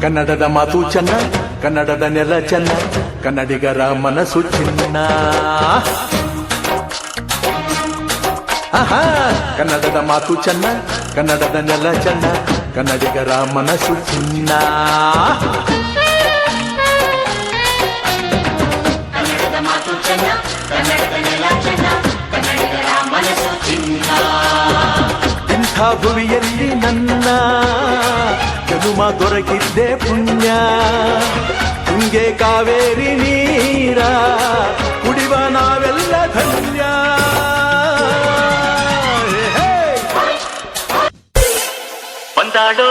ಕನ್ನಡದ ಮಾತು ಚೆನ್ನ ಕನ್ನಡದ ನೆಲ ಚೆನ್ನ ಕನ್ನಡಿಗರ ಮನಸ್ಸು ಚಿನ್ನ ಆಹಾ ಕನ್ನಡದ ಮಾತು ಚೆನ್ನ ಕನ್ನಡದ ನೆಲ ಚೆನ್ನ ಕನ್ನಡಿಗರ ಮನಸ್ಸು ಚಿನ್ನ ಕನ್ನಡದ ಮಾತು ದೊರಕಿದ್ದೆ ಪುಣ್ಯ ತುಂಗೆ ಕಾವೇರಿ ನೀರ ಕುಡಿವ ನಾವೆಲ್ಲ ಧನ್ಯ ಹೇ. ಬಂದಾಡೋ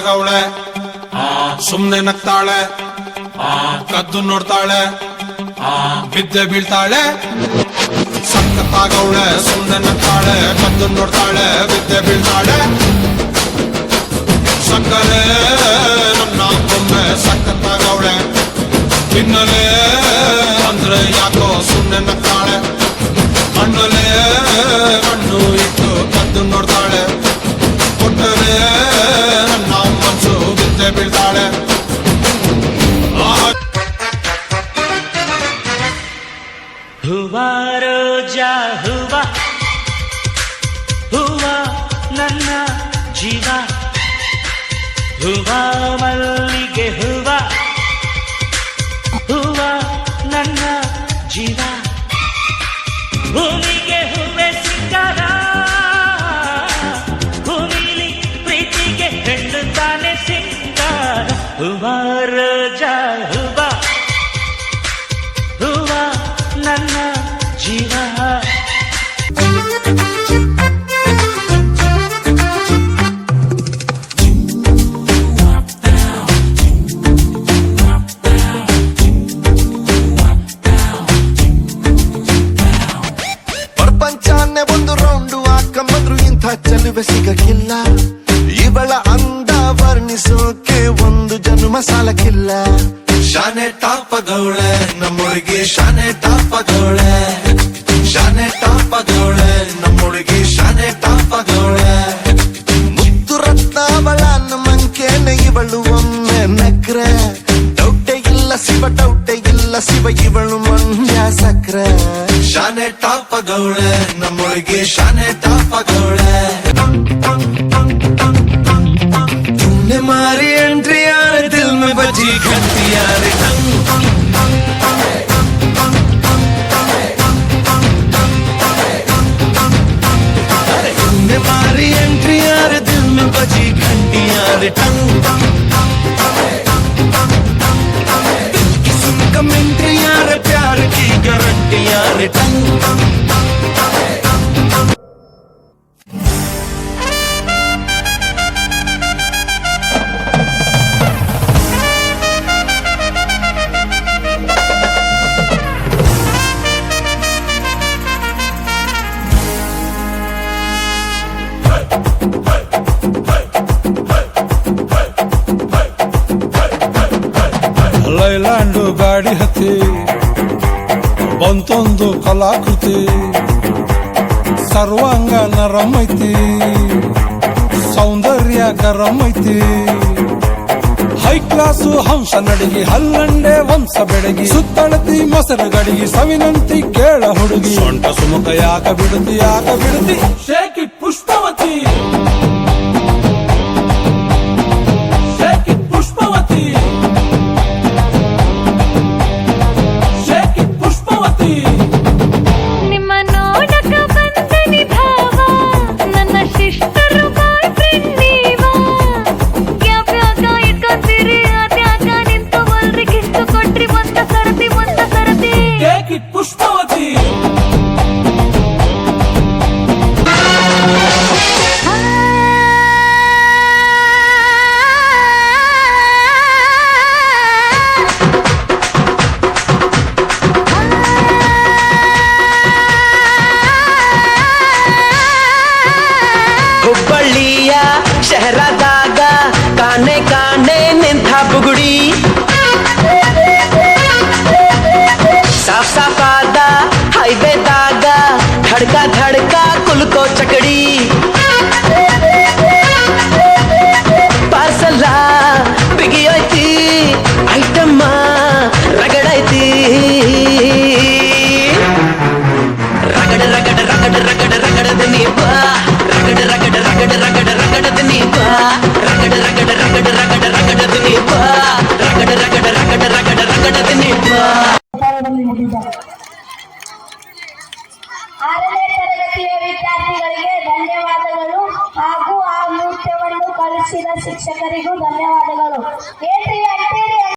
ಸಖತ್ತಾಗವಳೆ ಸುಮ್ನೆ ನಗ್ತಾಳೆ. ಕದ್ದು ನೋಡ್ತಾಳೆ. ಬಿದ್ದೆ ಬೀಳ್ತಾಳೆ. ಸಖತ್ತಾಗವಳೆ ಸುಮ್ನೆ ನಗ್ತಾಳೆ ಕದ್ದು ನೋಡ್ತಾಳೆ ಬಿದ್ದೆ ಬೀಳ್ತಾಳೆ. ಸಕ್ಕರೆ ನನ್ನ ಬೊಮ್ಮೆ ಸಖತ್ತಾಗವಳೆ. ತಿನ್ನಲೆ ಅಂದ್ರೆ ಯಾಕೋ ಸುಮ್ನೆ ನಗ್ತಾಳೆ. ಹೂವ ರೋಜಾ, ಹೂವ. ಹೂವ ನನ್ನ ಜೀವ. ಹೂವ ಮಲ್ಲಿಗೆ ಹೂವ. ಹೂವ ನನ್ನ ಜೀವ. ಭೂಮಿಗೆ ಹೂವೆ ಸಿಕ್ಕಾರ ಭೂಮಿಲಿ ಪ್ರೀತಿಗೆ ಹೆಣ್ಣು ತಾನೆ ಸಿಕ್ಕಾರ ಹೂವ ರೋಜಾ, ಹೂವ. ಇಂಥ ಚೆಲುವೆ ಸಿಗಕ್ಕಿಲ್ಲ. ಇವಳ ಅಂದ ವರ್ಣಿಸೋಕೆ ಒಂದು ಜನ್ಮ ಸಾಲಕ್ಕಿಲ್ಲ. ಶಾನೆ ತಾಪದವಳೆ ನಮ್ಮೊಳಗೆ ಶಾನೆ ತಾಪದವಳೆ ಶಾನೆ ಟಾಪಗೌಳೆ ಶಿವ ಇವಳು ಮಂಜ ಸಕ್ರ. ಶಾನೆ ತಾಪ ಗೌಳೆ ನಮ್ಮೊಳಗೆ ಶಾನೆ ತಾಪ ಗೌಳೆ. ಮಾರಿಯ ಲೈಲ್ಯಾಂಡು ಗಾಡಿ ಹತ್ತಿ ಬಂತೊಂದು ಕಲಾಕೃತಿ, ಸರ್ವಾಂಗ ನರಂ ಐತಿ ಸೌಂದರ್ಯ ಗರಂ ಹೈ ಕ್ಲಾಸು ಹಂಸ ನಡಿಗೆ, ಹಲ್ಲಂಡೆ ವಂಶ ಬೆಡಗಿ, ಸುತ್ತಳತಿ ಮೊಸರು ಗಡಿಗೆ, ಸವಿನಂತಿ ಕೇಳ ಹುಡುಗಿ. ಸೊಂಟ ಸುಮುಖ ಯಾಕ ಬಿಡುತ್ತಿ ಯಾಕ ಬಿಡುತ್ತಿ Push marca ವಿದ್ಯಾರ್ಥಿಗಳಿಗೆ ಧನ್ಯವಾದಗಳು ಹಾಗೂ ಆ ನೃತ್ಯವನ್ನು ಕಲಿಸಿದ ಶಿಕ್ಷಕರಿಗೂ ಧನ್ಯವಾದಗಳು. ಏನ್ರಿ